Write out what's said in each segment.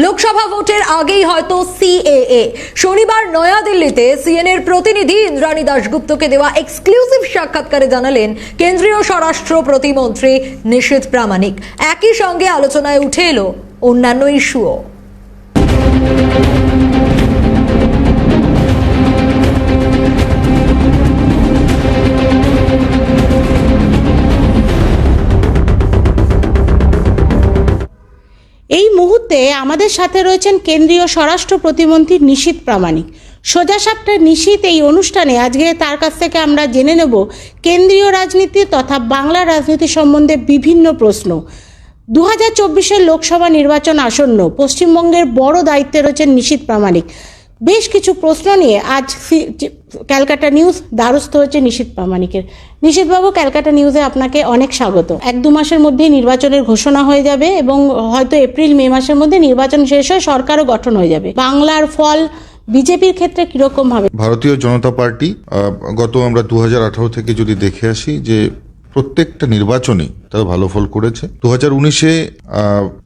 লোকসভা ভোটের আগেই হয়তো সিএএ শনিবার নয়াদিল্লিতে সিএনএর প্রতিনিধি ইন্দ্রাণী দাশগুপ্তকে দেওয়া এক্সক্লুসিভ সাক্ষাৎকারে জানালেন কেন্দ্রীয় স্বরাষ্ট্র প্রতিমন্ত্রী নিশীথ প্রামাণিক। একই সঙ্গে আলোচনায় উঠে এলো অন্যান্য ইস্যুও। আমাদের সাথে রয়েছেন কেন্দ্রীয় স্বরাষ্ট্র প্রতিমন্ত্রী নিশীত প্রামাণিক। সোজা সাপটা নিশীত এই অনুষ্ঠানে আজকে তার কাছ থেকে আমরা জেনে নেব কেন্দ্রীয় রাজনীতি তথা বাংলা রাজনীতি সম্বন্ধে বিভিন্ন প্রশ্ন। দু হাজার চব্বিশের লোকসভা নির্বাচন আসন্ন পশ্চিমবঙ্গের বড় দায়িত্বে রয়েছেন নিশীত প্রামাণিক। বেশ কিছু প্রশ্ন নিয়ে আজ ক্যালকাটা নিউজ দ্বারস্থ হয়েছে নিশীত প্রামাণিকের। নিশীতবাবু ক্যালকাটা নিউজে আপনাকে অনেক স্বাগত। এক দু মাসের মধ্যেই নির্বাচনের ঘোষণা হয়ে যাবে এবং হয়তো এপ্রিল, মে মাসের মধ্যে নির্বাচন শেষ হয়ে সরকারও গঠন হয়ে যাবে। বাংলার ফল বিজেপির ক্ষেত্রে কীরকম হবে ভারতীয় জনতা পার্টি গত আমরা দু হাজার আঠারো থেকে যদি দেখে আসি যে প্রত্যেকটা নির্বাচনে তারা ভালো ফল করেছে। দু হাজার উনিশে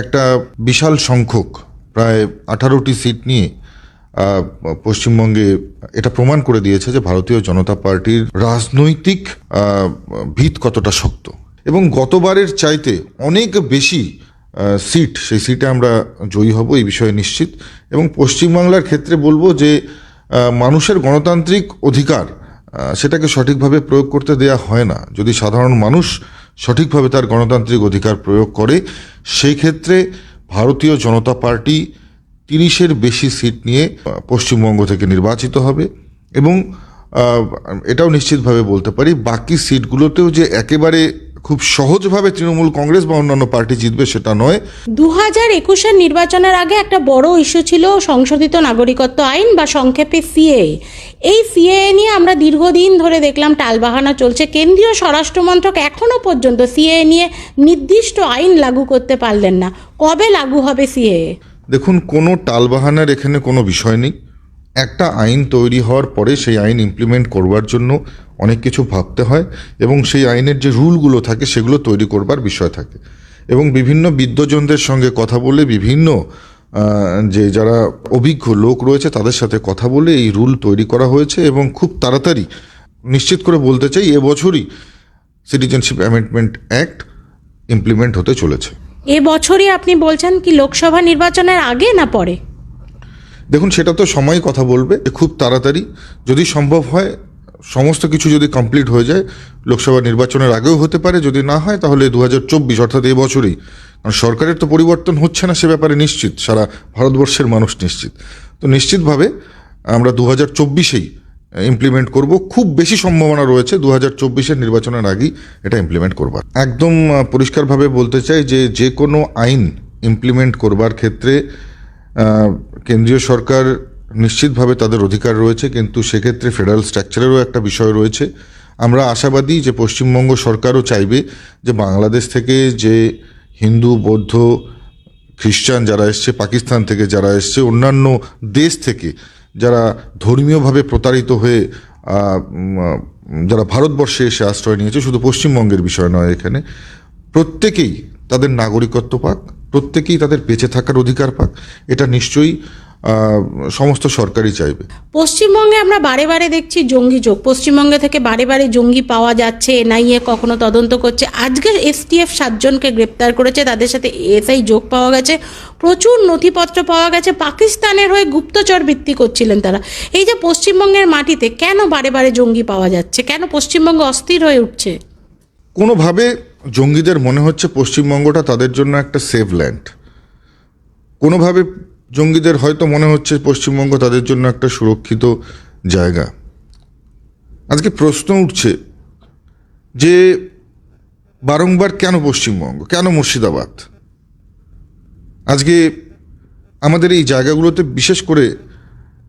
একটা বিশাল সংখ্যক, প্রায় আঠারোটি সিট নিয়ে পশ্চিমবঙ্গে এটা প্রমাণ করে দিয়েছে যে ভারতীয় জনতা পার্টির রাজনৈতিক ভিত কতটা শক্ত। এবং গতবারের চাইতে অনেক বেশি সিট, সেই সিটে আমরা জয়ী হব এই বিষয়ে নিশ্চিত। এবং পশ্চিমবাংলার ক্ষেত্রে বলব যে মানুষের গণতান্ত্রিক অধিকার সেটাকে সঠিকভাবে প্রয়োগ করতে দেয়া হয় না। যদি সাধারণ মানুষ সঠিকভাবে তার গণতান্ত্রিক অধিকার প্রয়োগ করে, সেই ক্ষেত্রে ভারতীয় জনতা পার্টি তিরিশের বেশি সিট নিয়ে পশ্চিমবঙ্গ থেকে নির্বাচিত হবে এবং এটাও নিশ্চিতভাবে বলতে পারি, বাকি সিটগুলোতেও যে একেবারে খুব সহজভাবে তৃণমূল কংগ্রেস বা অন্যান্য পার্টি জিতবে সেটা নয়। দু হাজার একুশের নির্বাচনের আগে একটা বড় ইস্যু ছিল সংশোধিত নাগরিকত্ব আইন বা সংক্ষেপে সিএ এই সিএ নিয়ে আমরা দীর্ঘদিন ধরে দেখলাম টালবাহানা চলছে। কেন্দ্রীয় স্বরাষ্ট্রমন্ত্রক এখনও পর্যন্ত সিএ নিয়ে নির্দিষ্ট আইন লাগু করতে পারলেন না। কবে লাগু হবে সিএ দেখুন, কোনো টালবাহানার এখানে কোনো বিষয় নেই। একটা আইন তৈরি হওয়ার পরে সেই আইন ইমপ্লিমেন্ট করবার জন্য অনেক কিছু ভাবতে হয় এবং সেই আইনের যে রুলগুলো থাকে সেগুলো তৈরি করবার বিষয় থাকে। এবং বিভিন্ন বিদ্বজনদের সঙ্গে কথা বলে বিভিন্ন যে যারা অভিজ্ঞ লোক রয়েছে তাদের সাথে কথা বলে এই রুল তৈরি করা হয়েছে এবং খুব তাড়াতাড়ি, নিশ্চিত করে বলতে চাই, এবছরই সিটিজেনশিপ অ্যামেন্ডমেন্ট অ্যাক্ট ইমপ্লিমেন্ট হতে চলেছে। এ বছরই আপনি বলছেন কি লোকসভা নির্বাচনের আগে না পরে? দেখুন, সেটা তো সময় কথা বলবে খুব তাড়াতাড়ি। যদি সম্ভব হয়, সমস্ত কিছু যদি কমপ্লিট হয়ে যায়, লোকসভা নির্বাচনের আগেও হতে পারে, যদি না হয়, তাহলে দু হাজার চব্বিশ, অর্থাৎ এই বছরই। কারণ সরকারের তো পরিবর্তন হচ্ছে না সে ব্যাপারে নিশ্চিত, সারা ভারতবর্ষের মানুষ নিশ্চিত। তো নিশ্চিতভাবে আমরা দু হাজার চব্বিশেই ইমপ্লিমেন্ট করব। খুব বেশি সম্ভাবনা রয়েছে দু হাজার চব্বিশের নির্বাচনের আগেই এটা ইমপ্লিমেন্ট করবার। একদম পরিষ্কারভাবে বলতে চাই যে যে কোনো আইন ইমপ্লিমেন্ট করবার ক্ষেত্রে কেন্দ্রীয় সরকার নিশ্চিতভাবে তাদের অধিকার রয়েছে, কিন্তু সেক্ষেত্রে ফেডারেল স্ট্রাকচারেরও একটা বিষয় রয়েছে। আমরা আশাবাদী যে পশ্চিমবঙ্গ সরকারও চাইবে যে বাংলাদেশ থেকে যে হিন্দু, বৌদ্ধ, খ্রিস্টান যারা এসছে, পাকিস্তান থেকে যারা এসছে, অন্যান্য দেশ থেকে যারা ধর্মীয়ভাবে প্রতারিত হয়ে যারা ভারতবর্ষে এসে আশ্রয় নিয়েছে, শুধু পশ্চিমবঙ্গের বিষয় নয় এখানে, প্রত্যেকেই তাদের নাগরিকত্ব পাক, প্রত্যেকেই তাদের বেঁচে থাকার অধিকার পাক। এটা নিশ্চয়ই সমস্ত সরকারই চাইবে। পশ্চিমবঙ্গে আমরা বারে বারে দেখছি জঙ্গি যোগ। পশ্চিমবঙ্গে থেকে বারে বারে জঙ্গি পাওয়া যাচ্ছে এনআইএ কখনো তদন্ত করছে। আজকে এসটিএফ সাতজনকে গ্রেপ্তার করেছে তাদের সাথে এসআই যোগ পাওয়া গেছে প্রচুর নথিপত্র পাওয়া গেছে পাকিস্তানের হয়ে গুপ্তচর ভিত্তি করছিলেন তারা। এই যে পশ্চিমবঙ্গের মাটিতে কেন বারে বারে জঙ্গি পাওয়া যাচ্ছে? কেন পশ্চিমবঙ্গ অস্থির হয়ে উঠছে? কোনোভাবে জঙ্গিদের মনে হচ্ছে পশ্চিমবঙ্গটা তাদের জন্য একটা সেভ ল্যান্ড কোনোভাবে জঙ্গিদের হয়তো মনে হচ্ছে পশ্চিমবঙ্গ তাদের জন্য একটা সুরক্ষিত জায়গা। আজকে প্রশ্ন উঠছে যে বারংবার কেন পশ্চিমবঙ্গ? কেন মুর্শিদাবাদ? আজকে আমাদের এই জায়গাগুলোতে বিশেষ করে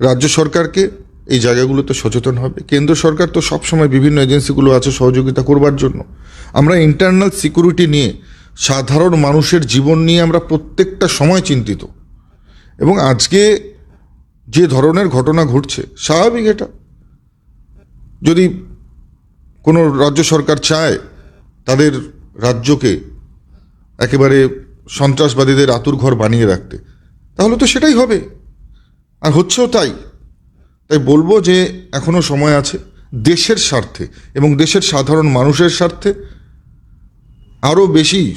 রাজ্য সরকারকে এই জায়গাগুলোতে সচেতন হবে। কেন্দ্র সরকার তো সবসময় বিভিন্ন এজেন্সিগুলো আছে সহযোগিতা করবার জন্য। আমরা ইন্টারনাল সিকিউরিটি নিয়ে সাধারণ মানুষের জীবন নিয়ে আমরা প্রত্যেকটা সময় চিন্তিত। এবং আজকে যে ধরনের ঘটনা ঘটছে, স্বাভাবিক এটা। যদি কোনো রাজ্য সরকার চায় তাদের রাজ্যকে একেবারে সন্ত্রাসবাদীদের আতুর ঘর বানিয়ে রাখতে, তাহলে তো সেটাই হবে। আর হচ্ছেও তাই। তাই বলব যে এখনও সময় আছে দেশের স্বার্থে এবং দেশের সাধারণ মানুষের স্বার্থে আরও বেশি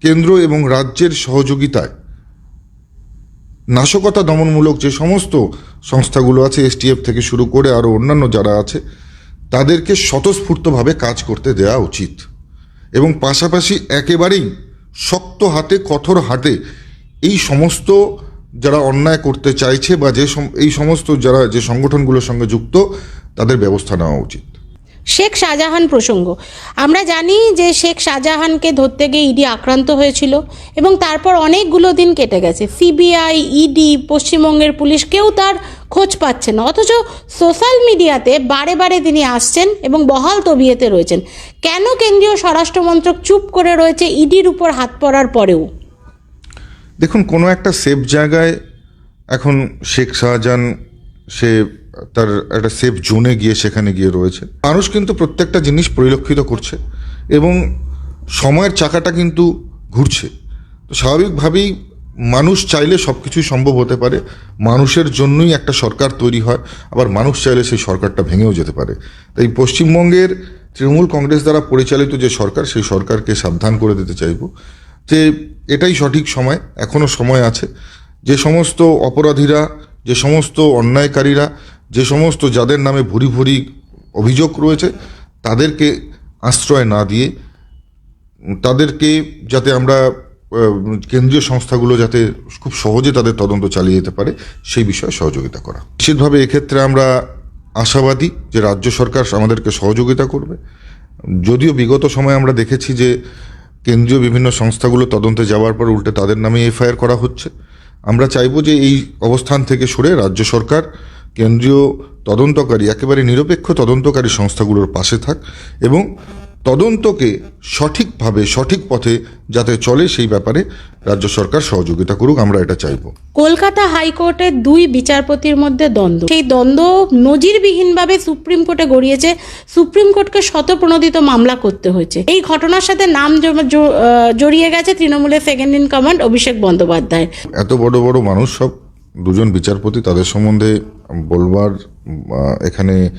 কেন্দ্র এবং রাজ্যের সহযোগিতায় নাশকতা দমনমূলক যে সমস্ত সংস্থাগুলো আছে এসটিএফ থেকে শুরু করে আরও অন্যান্য যারা আছে, তাদেরকে স্বতঃস্ফূর্তভাবে কাজ করতে দেওয়া উচিত। এবং পাশাপাশি একেবারেই শক্ত হাতে, কঠোর হাতে এই সমস্ত যারা অন্যায় করতে চাইছে বা যে এই সমস্ত যারা যে সংগঠনগুলোর সঙ্গে যুক্ত, তাদের ব্যবস্থা নেওয়া উচিত। শেখ শাহজাহান প্রসঙ্গ। আমরা জানি যে শেখ শাহজাহানকে ধরতে গিয়ে ইডি আক্রান্ত হয়েছিল এবং তারপর অনেকগুলো দিন কেটে গেছে। সিবিআই, ইডি, পশ্চিমবঙ্গের পুলিশ কেউ তার খোঁজ পাচ্ছে না। অথচ সোশ্যাল মিডিয়াতে বারে বারে তিনি আসছেন এবং বহাল তবিয়েতে রয়েছেন। কেন কেন্দ্রীয় স্বরাষ্ট্রমন্ত্রক চুপ করে রয়েছে ইডির উপর হাত পড়ার পরেও? দেখুন, কোনো একটা সেফ জায়গায় এখন শেখ শাহজাহান, সে তার একটা সেফ জোনে গিয়ে সেখানে গিয়ে রয়েছে। মানুষ কিন্তু প্রত্যেকটা জিনিস পরিলক্ষিত করছে এবং সময়ের চাকাটা কিন্তু ঘুরছে। তো স্বাভাবিকভাবেই মানুষ চাইলে সব কিছুই সম্ভব হতে পারে। মানুষের জন্যই একটা সরকার তৈরি হয়, আবার মানুষ চাইলে সেই সরকারটা ভেঙেও যেতে পারে। তাই পশ্চিমবঙ্গের তৃণমূল কংগ্রেস দ্বারা পরিচালিত যে সরকার, সেই সরকারকে সাবধান করে দিতে চাইব যে এটাই সঠিক সময় এখনও সময় আছে। যে সমস্ত অপরাধীরা, যে সমস্ত অন্যায়কারীরা যে সমস্ত যাদের নামে ভুরি ভুরি অভিযোগ রয়েছে, তাদেরকে আশ্রয় না দিয়ে, তাদেরকে যাতে আমরা কেন্দ্রীয় সংস্থাগুলো যাতে খুব সহজে তাদের তদন্ত চালিয়ে যেতে পারে, সেই বিষয়ে সহযোগিতা করা। নিশ্চিতভাবে এক্ষেত্রে আমরা আশাবাদী যে রাজ্য সরকার আমাদেরকে সহযোগিতা করবে। যদিও বিগত সময়ে আমরা দেখেছি যে কেন্দ্রীয় বিভিন্ন সংস্থাগুলো তদন্তে যাওয়ার পর উল্টে তাদের নামে এফআইআর করা হচ্ছে। আমরা চাইব যে এই অবস্থান থেকে সরে রাজ্য সরকার কেন্দ্রীয় তদন্তকারী একেবারে নিরপেক্ষ তদন্তকারী সংস্থাগুলোর পাশে থাক এবং তদন্তকে সঠিকভাবে সঠিক পথে যাতে চলে সেই ব্যাপারে রাজ্য সরকার সহযোগিতা করুক আমরা এটা চাইব। কলকাতা হাইকোর্টের দুই বিচারপতির মধ্যে দ্বন্দ্ব। সেই দ্বন্দ্ব নজিরবিহীনভাবে সুপ্রিম কোর্টে গড়িয়েছে। সুপ্রিম কোর্টকে শতপ্রণোদিত মামলা করতে হয়েছে। এই ঘটনার সাথে নাম জড়িয়ে গেছে তৃণমূলের second in command Abhishek Bandyopadhyay. এত বড় বড় মানুষ সব দুজন বিচারপতি তাদের সম্বন্ধে বলবার এখানে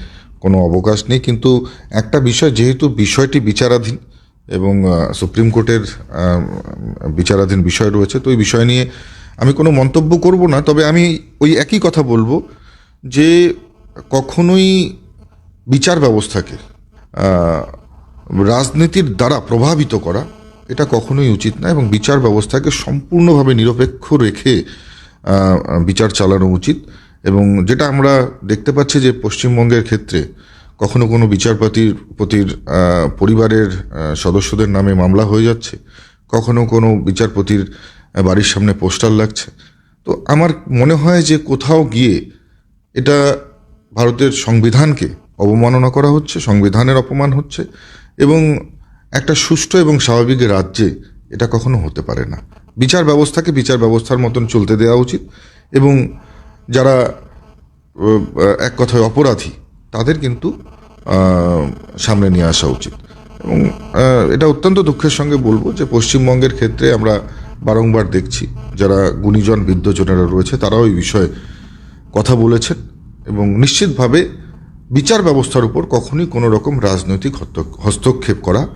কোনো অবকাশ নেই। কিন্তু একটা বিষয়, যেহেতু বিষয়টি বিচারাধীন এবং সুপ্রিম কোর্টের বিচারাধীন বিষয় রয়েছে, তো ওই বিষয় নিয়ে আমি কোনো মন্তব্য করব না। তবে আমি ওই একই কথা বলব যে কখনোই বিচার ব্যবস্থাকে রাজনীতির দ্বারা প্রভাবিত করা এটা কখনোই উচিত না এবং বিচার ব্যবস্থাকে সম্পূর্ণভাবে নিরপেক্ষ রেখে বিচার চালানো উচিত। এবং যেটা আমরা দেখতে পাচ্ছি যে পশ্চিমবঙ্গের ক্ষেত্রে কখনো কোনো বিচারপতির পতির পরিবারের সদস্যদের নামে মামলা হয়ে যাচ্ছে, কখনো কোনো বিচারপতির বাড়ির সামনে পোস্টার লাগছে। তো আমার মনে হয় যে কোথাও গিয়ে এটা ভারতের সংবিধানকে অবমাননা করা হচ্ছে, সংবিধানের অপমান হচ্ছে এবং একটা সুষ্ঠু এবং স্বাভাবিক রাজ্যে এটা কখনো হতে পারে না। বিচার ব্যবস্থাকে বিচার ব্যবস্থার মতন চলতে দেওয়া উচিত এবং যারা এক কথায় অপরাধী, তাদের কিন্তু সামনে নিয়ে আসা উচিত। এবং এটা অত্যন্ত দুঃখের সঙ্গে বলব যে পশ্চিমবঙ্গের ক্ষেত্রে আমরা বারংবার দেখছি, যারা গুণীজন বৃদ্ধজনেরা রয়েছে, তারাও এই বিষয়ে কথা বলেছেন এবং নিশ্চিতভাবে বিচার ব্যবস্থার উপর কখনোই কোনো রকম রাজনৈতিক হস্ত- হস্তক্ষেপ করা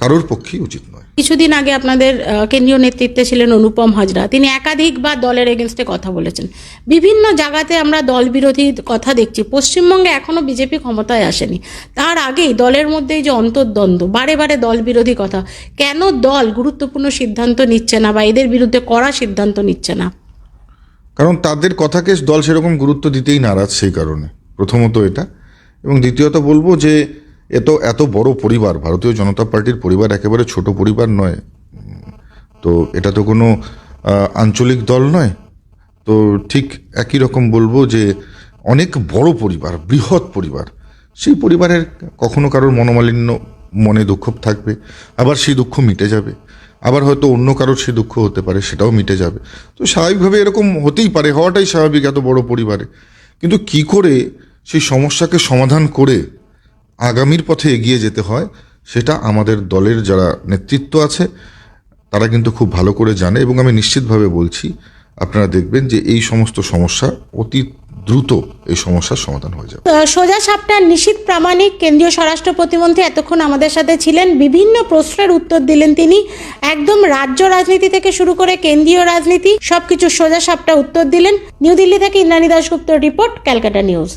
কারোর পক্ষেই উচিত নয়। কিছুদিন আগে আপনাদের কেন্দ্রীয় নেতৃত্বে ছিলেন অনুপম হাজরা। তিনি একাধিকবার দলের এগেনস্টে কথা বলেছেন। বিভিন্ন জায়গাতে আমরা দল বিরোধী কথা দেখছি। পশ্চিমবঙ্গে এখনও বিজেপি ক্ষমতায় আসেনি। তার আগেই দলের মধ্যে যে অন্তর্দ্বন্দ্ব বারে বারে দল বিরোধী কথা। কেন দল গুরুত্বপূর্ণ সিদ্ধান্ত নিচ্ছে না বা এদের বিরুদ্ধে কড়া সিদ্ধান্ত নিচ্ছে না? কারণ তাদের কথাকে দল সেরকম গুরুত্ব দিতেই নারাজ সেই কারণে। প্রথমত এটা। এবং দ্বিতীয়ত বলব যে এত এত বড় পরিবার, ভারতীয় জনতা পার্টির পরিবার একেবারে ছোট পরিবার নয়। তো এটা তো কোনো আঞ্চলিক দল নয়। তো ঠিক একই রকম বলব যে অনেক বড় পরিবার, বৃহৎ পরিবার, সেই পরিবারের কখনো কারোর মনোমালিন্য মনে দুঃখ থাকবে, আবার সেই দুঃখ মিটে যাবে। আবার হয়তো অন্য কারোর সেই দুঃখ হতে পারে, সেটাও মিটে যাবে। তো স্বাভাবিকভাবে এরকম হতেই পারে, হওয়াটাই স্বাভাবিক এত বড় পরিবারে। কিন্তু কি করে সেই সমস্যাকে সমাধান করে আগামীর পথে এগিয়ে যেতে হয়, সেটা আমাদের দলের যারা নেতৃত্ব আছে, তারা কিন্তু খুব ভালো করে জানে এবং আমি নিশ্চিতভাবে বলছি, আপনারা দেখবেন যে এই সমস্ত সমস্যা অতি দ্রুত এই সমস্যার সমাধান হয়ে যাবে। সোজা সাপটা নিশীত প্রামাণিক কেন্দ্রীয় স্বরাষ্ট্র প্রতিমন্ত্রী এতক্ষণ আমাদের সাথে ছিলেন। বিভিন্ন প্রশ্নের উত্তর দিলেন তিনি। একদম রাজ্য রাজনীতি থেকে শুরু করে কেন্দ্রীয় রাজনীতি, সবকিছু সোজা সাপটা উত্তর দিলেন। নিউ দিল্লি থেকে ইন্দ্রাণী দাশগুপ্তর রিপোর্ট, ক্যালকাটা নিউজ।